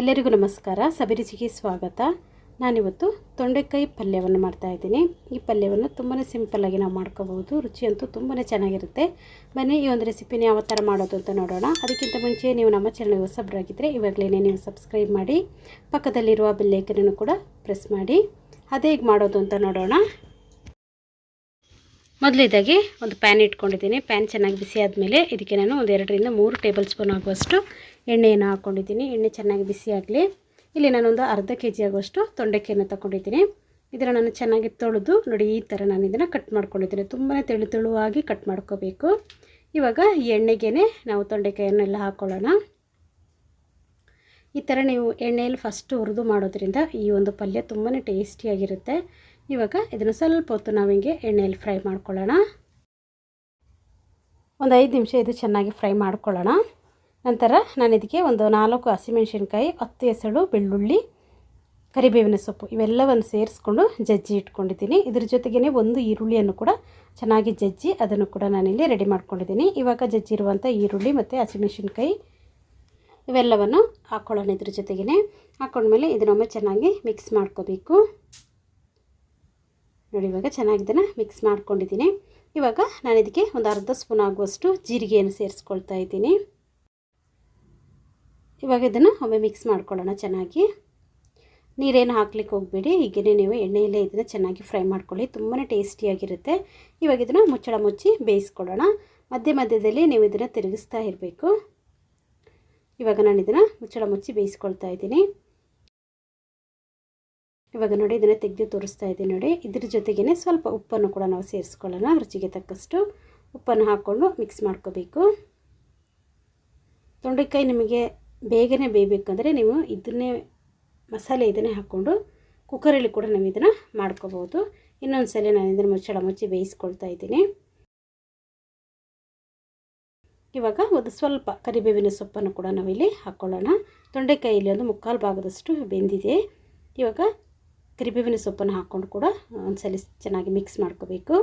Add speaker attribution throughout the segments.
Speaker 1: ಎಲ್ಲರಿಗೂ ನಮಸ್ಕಾರ. ಸಬಿರುಚಿಗೆ ಸ್ವಾಗತ. ನಾನಿವತ್ತು ತೊಂಡೆಕಾಯಿ ಪಲ್ಯವನ್ನು ಮಾಡ್ತಾ ಇದ್ದೀನಿ. ಈ ಪಲ್ಯವನ್ನು ತುಂಬಾ ಸಿಂಪಲ್ಲಾಗಿ ನಾವು ಮಾಡ್ಕೋಬೋದು ರುಚಿಯಂತೂ ತುಂಬಾ ಚೆನ್ನಾಗಿರುತ್ತೆ. ಬನ್ನಿ, ಈ ಒಂದು ರೆಸಿಪಿನ ಯಾವ ಥರ ಮಾಡೋದು ಅಂತ ನೋಡೋಣ. ಅದಕ್ಕಿಂತ ಮುಂಚೆ ನೀವು ನಮ್ಮ ಚಾನಲ್ ಹೊಸಬ್ರಾಗಿದ್ದರೆ ಇವಾಗಲೇ ನೀವು ಸಬ್ಸ್ಕ್ರೈಬ್ ಮಾಡಿ, ಪಕ್ಕದಲ್ಲಿರುವ ಬೆಲ್ಲೈಕನನ್ನು ಕೂಡ ಪ್ರೆಸ್ ಮಾಡಿ. ಅದೇ ಹೇಗೆ ಮಾಡೋದು ಅಂತ ನೋಡೋಣ. ಮೊದಲಿದಾಗಿ ಒಂದು ಪ್ಯಾನ್ ಇಟ್ಕೊಂಡಿದ್ದೀನಿ. ಪ್ಯಾನ್ ಚೆನ್ನಾಗಿ ಬಿಸಿ ಆದಮೇಲೆ ಇದಕ್ಕೆ ನಾನು ಒಂದು ಎರಡರಿಂದ ಮೂರು ಟೇಬಲ್ ಸ್ಪೂನ್ ಆಗುವಷ್ಟು ಎಣ್ಣೆಯನ್ನು ಹಾಕ್ಕೊಂಡಿದ್ದೀನಿ. ಎಣ್ಣೆ ಚೆನ್ನಾಗಿ ಬಿಸಿ ಆಗಲಿ. ಇಲ್ಲಿ ನಾನೊಂದು ಅರ್ಧ ಕೆ ಜಿ ಆಗುವಷ್ಟು ತೊಂಡೆಕಾಯನ್ನು ತಗೊಂಡಿದ್ದೀನಿ ಇದನ್ನು ನಾನು ಚೆನ್ನಾಗಿ ತೊಳೆದು, ನೋಡಿ ಈ ಥರ ನಾನು ಇದನ್ನು ಕಟ್ ಮಾಡ್ಕೊಂಡಿದ್ದೀನಿ. ತುಂಬಾ ತೆಳು ತೆಳುವಾಗಿ ಕಟ್ ಮಾಡ್ಕೋಬೇಕು. ಇವಾಗ ಎಣ್ಣೆಗೇ ನಾವು ತೊಂಡೆಕಾಯನ್ನೆಲ್ಲ ಹಾಕ್ಕೊಳ್ಳೋಣ ಈ ಥರ ನೀವು ಎಣ್ಣೆಯಲ್ಲಿ ಫಸ್ಟು ಹುರಿದು ಮಾಡೋದ್ರಿಂದ ಈ ಒಂದು ಪಲ್ಯ ತುಂಬಾ ಟೇಸ್ಟಿಯಾಗಿರುತ್ತೆ ಇವಾಗ ಇದನ್ನು ಸ್ವಲ್ಪ ಹೊತ್ತು ನಾವು ಹಿಂಗೆ ಎಣ್ಣೆಯಲ್ಲಿ ಫ್ರೈ ಮಾಡ್ಕೊಳ್ಳೋಣ. ಒಂದು ಐದು ನಿಮಿಷ ಇದು ಚೆನ್ನಾಗಿ ಫ್ರೈ ಮಾಡ್ಕೊಳ್ಳೋಣ. ನಂತರ ನಾನು ಇದಕ್ಕೆ ಒಂದು ನಾಲ್ಕು ಹಸಿಮೆಣಸಿನ್ಕಾಯಿ, ಹತ್ತು ಎಸಳು ಬೆಳ್ಳುಳ್ಳಿ, ಕರಿಬೇವಿನ ಸೊಪ್ಪು ಇವೆಲ್ಲವನ್ನು ಸೇರಿಸ್ಕೊಂಡು ಜಜ್ಜಿ ಇಟ್ಕೊಂಡಿದ್ದೀನಿ. ಇದ್ರ ಜೊತೆಗೇ ಒಂದು ಈರುಳ್ಳಿಯನ್ನು ಕೂಡ ಚೆನ್ನಾಗಿ ಜಜ್ಜಿ ಅದನ್ನು ಕೂಡ ನಾನಿಲ್ಲಿ ರೆಡಿ ಮಾಡ್ಕೊಂಡಿದ್ದೀನಿ. ಇವಾಗ ಜಜ್ಜಿರುವಂಥ ಈರುಳ್ಳಿ ಮತ್ತು ಹಸಿಮೆಣಸಿನ್ಕಾಯಿ ಇವೆಲ್ಲವನ್ನು ಹಾಕ್ಕೊಳ್ಳೋಣ ಇದ್ರ ಜೊತೆಗೇ ಹಾಕ್ಕೊಂಡ್ಮೇಲೆ ಇದನ್ನೊಮ್ಮೆ ಚೆನ್ನಾಗಿ ಮಿಕ್ಸ್ ಮಾಡ್ಕೋಬೇಕು. ನೋಡಿ, ಇವಾಗ ಚೆನ್ನಾಗಿ ಇದನ್ನು ಮಿಕ್ಸ್ ಮಾಡ್ಕೊಂಡಿದ್ದೀನಿ. ಇವಾಗ ನಾನು ಇದಕ್ಕೆ ಒಂದು ಅರ್ಧ ಸ್ಪೂನ್ ಆಗುವಷ್ಟು ಜೀರಿಗೆಯನ್ನು ಸೇರಿಸ್ಕೊಳ್ತಾ ಇದ್ದೀನಿ. ಇವಾಗ ಇದನ್ನು ಒಮ್ಮೆ ಮಿಕ್ಸ್ ಮಾಡ್ಕೊಳ್ಳೋಣ ಚೆನ್ನಾಗಿ. ನೀರೇನು ಹಾಕ್ಲಿಕ್ಕೆ ಹೋಗಬೇಡಿ ಹೀಗೇ ನೀವು ಎಣ್ಣೆಯಲ್ಲೇ ಇದನ್ನು ಚೆನ್ನಾಗಿ ಫ್ರೈ ಮಾಡ್ಕೊಳ್ಳಿ ತುಂಬಾ ಟೇಸ್ಟಿಯಾಗಿರುತ್ತೆ. ಇವಾಗ ಇದನ್ನು ಮುಚ್ಚಳ ಮುಚ್ಚಿ ಬೇಯಿಸ್ಕೊಳ್ಳೋಣ. ಮಧ್ಯ ಮಧ್ಯದಲ್ಲಿ ನೀವು ಇದನ್ನು ತಿರುಗಿಸ್ತಾ ಇರಬೇಕು. ಇವಾಗ ನಾನು ಇದನ್ನು ಮುಚ್ಚಳ ಮುಚ್ಚಿ ಬೇಯಿಸ್ಕೊಳ್ತಾ ಇದ್ದೀನಿ. ಇವಾಗ ನೋಡಿ ಇದನ್ನು ತೆಗೆದು ತೋರಿಸ್ತಾ ಇದ್ದೀನಿ ನೋಡಿ. ಇದ್ರ ಜೊತೆಗೇ ಸ್ವಲ್ಪ ಉಪ್ಪನ್ನು ಕೂಡ ನಾವು ಸೇರಿಸ್ಕೊಳ್ಳೋಣ, ರುಚಿಗೆ ತಕ್ಕಷ್ಟು ಉಪ್ಪನ್ನು ಹಾಕ್ಕೊಂಡು ಮಿಕ್ಸ್ ಮಾಡ್ಕೋಬೇಕು. ತೊಂಡೆಕಾಯಿ ನಿಮಗೆ ಬೇಗನೆ ಬೇಯಬೇಕಂದ್ರೆ ನೀವು ಇದನ್ನೇ ಮಸಾಲೆ ಇದನ್ನೇ ಹಾಕ್ಕೊಂಡು ಕುಕ್ಕರಲ್ಲಿ ಕೂಡ ನಾವು ಇದನ್ನು ಮಾಡ್ಕೋಬೋದು ಇನ್ನೊಂದು ಸಲ ನಾನು ಇದನ್ನು ಮುಚ್ಚಳ ಮುಚ್ಚಿ ಬೇಯಿಸ್ಕೊಳ್ತಾ ಇದ್ದೀನಿ. ಇವಾಗ ಒಂದು ಸ್ವಲ್ಪ ಕರಿಬೇವಿನ ಸೊಪ್ಪನ್ನು ಕೂಡ ನಾವಿಲ್ಲಿ ಹಾಕ್ಕೊಳ್ಳೋಣ ತೊಂಡೆಕಾಯಿಲಿ ಒಂದು ಮುಕ್ಕಾಲು ಭಾಗದಷ್ಟು ಬೆಂದಿದೆ. ಇವಾಗ ಕರಿಬೇವಿನ ಸೊಪ್ಪನ್ನು ಹಾಕ್ಕೊಂಡು ಕೂಡ ಒಂದ್ಸಲ ಚೆನ್ನಾಗಿ ಮಿಕ್ಸ್ ಮಾಡ್ಕೋಬೇಕು.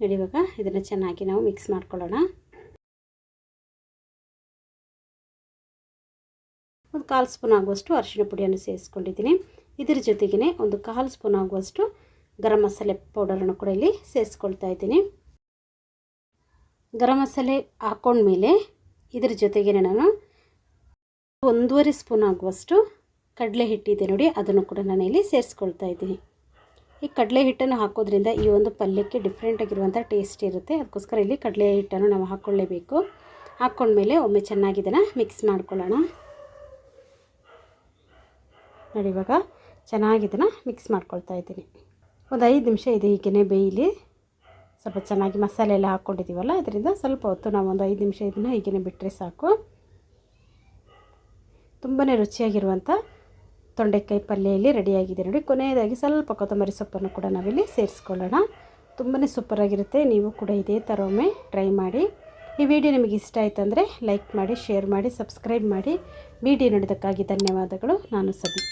Speaker 1: ನೋಡಿ ಇವಾಗ ಇದನ್ನು ಚೆನ್ನಾಗಿ ನಾವು ಮಿಕ್ಸ್ ಮಾಡ್ಕೊಳ್ಳೋಣ. ಒಂದು ಕಾಲು ಸ್ಪೂನ್ ಆಗುವಷ್ಟು ಅರಿಶಿಣ ಪುಡಿಯನ್ನು ಸೇರಿಸ್ಕೊಂಡಿದ್ದೀನಿ. ಇದರ ಜೊತೆಗೇ ಒಂದು ಕಾಲು ಸ್ಪೂನ್ ಆಗುವಷ್ಟು ಗರಂ ಮಸಾಲೆ ಪೌಡರನ್ನು ಕೂಡ ಇಲ್ಲಿ ಸೇರಿಸ್ಕೊಳ್ತಾ ಇದ್ದೀನಿ. ಗರಂ ಮಸಾಲೆ ಹಾಕ್ಕೊಂಡ್ಮೇಲೆ ಇದ್ರ ಜೊತೆಗೇ ನಾನು ಒಂದೂವರೆ ಸ್ಪೂನ್ ಆಗುವಷ್ಟು ಕಡಲೆ ಹಿಟ್ಟಿದೆ ನೋಡಿ, ಅದನ್ನು ಕೂಡ ನಾನು ಇಲ್ಲಿ ಸೇರಿಸ್ಕೊಳ್ತಾ ಇದ್ದೀನಿ. ಈ ಕಡಲೆ ಹಿಟ್ಟನ್ನು ಹಾಕೋದ್ರಿಂದ ಈ ಒಂದು ಪಲ್ಯಕ್ಕೆ ಡಿಫ್ರೆಂಟಾಗಿರುವಂಥ ಟೇಸ್ಟ್ ಇರುತ್ತೆ. ಅದಕ್ಕೋಸ್ಕರ ಇಲ್ಲಿ ಕಡಲೆ ಹಿಟ್ಟನ್ನು ನಾವು ಹಾಕ್ಕೊಳ್ಳೇಬೇಕು ಹಾಕ್ಕೊಂಡ್ಮೇಲೆ ಒಮ್ಮೆ ಚೆನ್ನಾಗಿ ಇದನ್ನು ಮಿಕ್ಸ್ ಮಾಡ್ಕೊಳ್ಳೋಣ. ನೋಡಿ ಇವಾಗ ಚೆನ್ನಾಗಿ ಇದನ್ನು ಮಿಕ್ಸ್ ಮಾಡ್ಕೊಳ್ತಾ ಇದ್ದೀನಿ. ಒಂದು ಐದು ನಿಮಿಷ ಇದೆ ಹೀಗೇ ಬೇಯಲಿ. ಸ್ವಲ್ಪ ಚೆನ್ನಾಗಿ ಮಸಾಲೆ ಎಲ್ಲ ಹಾಕ್ಕೊಂಡಿದ್ದೀವಲ್ಲ ಅದರಿಂದ ಸ್ವಲ್ಪ ಹೊತ್ತು ನಾವು ಒಂದು ಐದು ನಿಮಿಷ ಇದನ್ನು ಹೀಗೇ ಬಿಟ್ಟರೆ ಸಾಕು. ತುಂಬಾ ರುಚಿಯಾಗಿರುವಂಥ ತೊಂಡೆಕಾಯಿ ಪಲ್ಯ ಇಲ್ಲಿ ರೆಡಿಯಾಗಿದೆ ನೋಡಿ. ಕೊನೆಯದಾಗಿ ಸ್ವಲ್ಪ ಕೊತ್ತಂಬರಿ ಸೊಪ್ಪನ್ನು ಕೂಡ ನಾವಿಲ್ಲಿ ಸೇರಿಸ್ಕೊಳ್ಳೋಣ. ತುಂಬಾ ಸೂಪರಾಗಿರುತ್ತೆ ನೀವು ಕೂಡ ಇದೇ ಥರ ಒಮ್ಮೆ ಟ್ರೈ ಮಾಡಿ. ಈ ವಿಡಿಯೋ ನಿಮಗೆ ಇಷ್ಟ ಆಯಿತು ಅಂದರೆ ಲೈಕ್ ಮಾಡಿ, ಶೇರ್ ಮಾಡಿ, ಸಬ್ಸ್ಕ್ರೈಬ್ ಮಾಡಿ. ವಿಡಿಯೋ ನೋಡೋದಕ್ಕಾಗಿ ಧನ್ಯವಾದಗಳು. ನಾನು ಸಬಿ